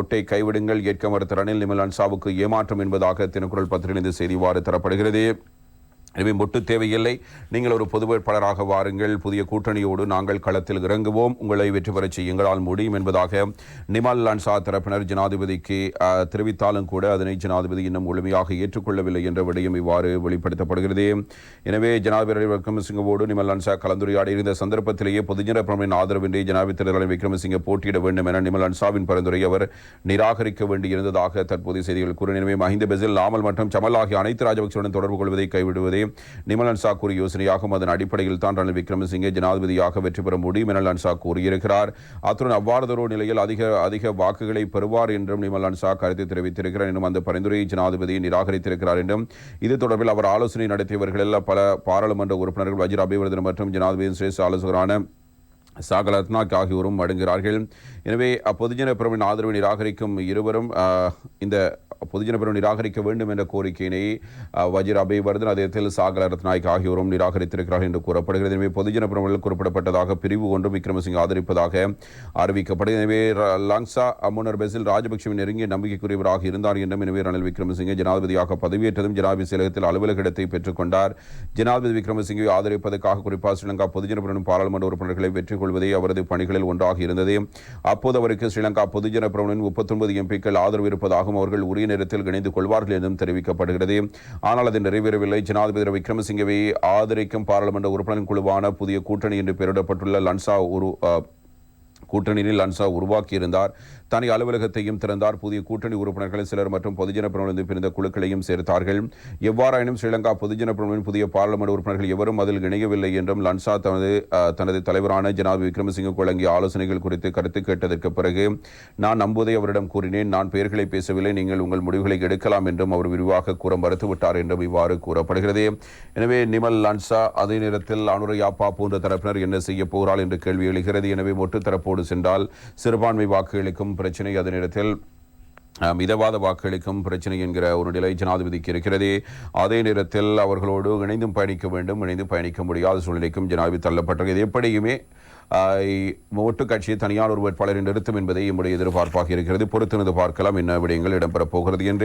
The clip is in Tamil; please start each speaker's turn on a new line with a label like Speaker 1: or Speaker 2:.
Speaker 1: ஒட்டை கைவிடுங்கள். ஏற்க மறுத்த ரணில் நிமலான் சாவுக்கு ஏமாற்றம் என்பதாக தினக்குரல் பத்திரிகை செய்தி இவ்வாறு தரப்படுகிறது. எனவே மொட்டு தேவையில்லை. நீங்கள் ஒரு பொது வேட்பாளராக வாருங்கள். புதிய கூட்டணியோடு நாங்கள் களத்தில் இறங்குவோம். உங்களை வெற்றி பெறச் எங்களால் முடியும் என்பதாக நிமல் லான்சா தரப்பினர் ஜனாதிபதிக்கு தெரிவித்தாலும் கூட அதனை ஜனாதிபதி இன்னும் முழுமையாக ஏற்றுக்கொள்ளவில்லை என்ற விடயம் இவ்வாறு வெளிப்படுத்தப்படுகிறது. எனவே ஜனாதிபதி விக்ரமசிங்கவோடு நிமல் லான்சா கலந்துரையாடி இருந்த சந்தர்ப்பத்திலேயே பொதுஜன பிரமுகின் ஆதரவின்றி ஜனாதிபதி தலைவர் விக்ரமசிங்க போட்டியிட வேண்டும் என நிமல் லான்சாவின் பரிந்துரை அவர் நிராகரிக்க வேண்டியிருந்ததாக தற்போதைய செய்திகள் கூறின எனவே மஹிந்த பெசில் நாமல் மற்றும் சமல் ஆகிய அனைத்து ராஜபக்சவுடன் தொடர்பு கொள்வதை கைவிடுவதே நிமல் அன்சா கூறிய யோசனையாகும். அதன் அடிப்படையில் தான் ரணில் விக்ரமசிங்கே ஜனாதிபதியாக வெற்றி பெற முடியும் என அன்சா கூறியிருக்கிறார். அத்துடன் அவ்வாறுதொரு நிலையில் அதிக அதிக வாக்குகளை பெறுவார் என்றும் நிமல் அன்சா கருத்து தெரிவித்திருக்கிறார் என்றும் அந்த பரிந்துரையை ஜனாதிபதி நிராகரித்திருக்கிறார் என்றும். இது தொடர்பில் அவர் ஆலோசனை நடத்தியவர்களில் பல பாராளுமன்ற உறுப்பினர்கள் வஜிர் அபிவர்தன் மற்றும் ஜனாதிபதியின் சிரேஷ்ட ஆலோசகரான சாகலத்னாக் ஆகியோரும் அடங்குகிறார்கள். எனவே அப்பொதுஜன பிரமின் ஆதரவை நிராகரிக்கும் இருவரும் இந்த பொதுஜன பிரமி நிராகரிக்க வேண்டும் என்ற கோரிக்கையினை வஜிர் வஜிர அபேவர்தன் அதே சாகல ரத்நாயக் ஆகியோரும் நிராகரித்திருக்கிறார்கள் என்று கூறப்படுகிறது. எனவே பொதுஜன பிரமில் குறிப்பிடப்பட்டதாக பிரிவு ஒன்றும் விக்ரமசிங்க ஆதரிப்பதாக அறிவிக்கப்படுகிறது எனவே ர- முன்னர் பெசில் ராஜபக்சவின் நெருங்கிய நம்பிக்கைக்குரியவராக இருந்தார் என்றும் எனவே ரணில் விக்ரமசிங்கே ஜனாதிபதியாக பதவியேற்றதும் ஜனாதிபதி செயலகத்தில் அலுவலக இடத்தை பெற்றுக்கொண்டார் ஜனாதிபதி விக்ரமசிங்கை ஆதரிப்பதற்காக குறிப்பாக ஸ்ரீலங்கா பொதுஜன பிரமுன பாராளுமன்ற உறுப்பினர்களை வெற்றி கொள்வதே அவரது பணிகளில் ஒன்றாக இருந்தது. அப்போது அவருக்கு ஸ்ரீலங்கா பொதுஜன பிரமுனின் முப்பத்தொன்பது எம்பிக்கள் ஆதரவு இருப்பதாகவும் அவர்கள் உரிய நேரத்தில் இணைந்து கொள்வார்கள் என்றும் தெரிவிக்கப்படுகிறது. ஆனால் அது நிறைவேறவில்லை. ஜனாதிபதி விக்ரமசிங்கவை ஆதரிக்கும் பாராளுமன்ற உறுப்பினர் குழுவான புதிய கூட்டணி என்று பெயரிடப்பட்டுள்ள லன்சா ஒரு கூட்டணியில் அன்சா உருவாக்கியிருந்தார். தனி அலுவலகத்தையும் திறந்தார். புதிய கூட்டணி உறுப்பினர்கள் சிலர் மற்றும் பொதுஜன பிரமுனிலிருந்து பிரிந்த குழுக்களையும் சேர்த்தார்கள். எவ்வாறாயினும் ஸ்ரீலங்கா பொதுஜன பிரமுனின் புதிய பாராளுமன்ற உறுப்பினர்கள் எவரும் அதில் இணையவில்லை என்றும் லன்சா தனது தனது தலைவரான ஜனாதி விக்ரமசிங்க வழங்கிய ஆலோசனைகள் குறித்து கருத்து கேட்டதற்கு பிறகு நான் நம்புவதை அவரிடம் கூறினேன். நான் பெயர்களை பேசவில்லை. நீங்கள் உங்கள் முடிவுகளை எடுக்கலாம் என்றும் அவர் விரிவாக கூற மறுத்துவிட்டார் என்றும் இவ்வாறு கூறப்படுகிறது. எனவே நிமல் லன்சா அதே நேரத்தில் அனுரையாப்பா போன்ற தரப்பினர் என்ன செய்ய போகிறாள் என்று கேள்வி எழுகிறது. எனவே ஒட்டு தரப்போடு சென்றால் சிறுபான்மை வாக்குகளுக்கும் பிரச்சனை அதே நேரத்தில் மிதவாத வாக்களிக்கும் பிரச்சனை என்கிற ஒரு நிலை ஜனாதிபதிக்கு இருக்கிறது. அதே நேரத்தில் அவர்களோடு இணைந்தும் பயணிக்க வேண்டும் இணைந்து பயணிக்க முடியாத சூழ்நிலைக்கும் ஜனாதிபதி தள்ளப்பட்டது இது எப்படியுமே ஆஹ், கட்சியை தனியார் ஒரு வேட்பாளரை நிறுத்தும் என்பதை நம்முடைய எதிர்பார்ப்பாக இருக்கிறது. பொறுத்திருந்து பார்க்கலாம் என்ன விடயங்கள் இடம்பெறப் போகிறது என்று.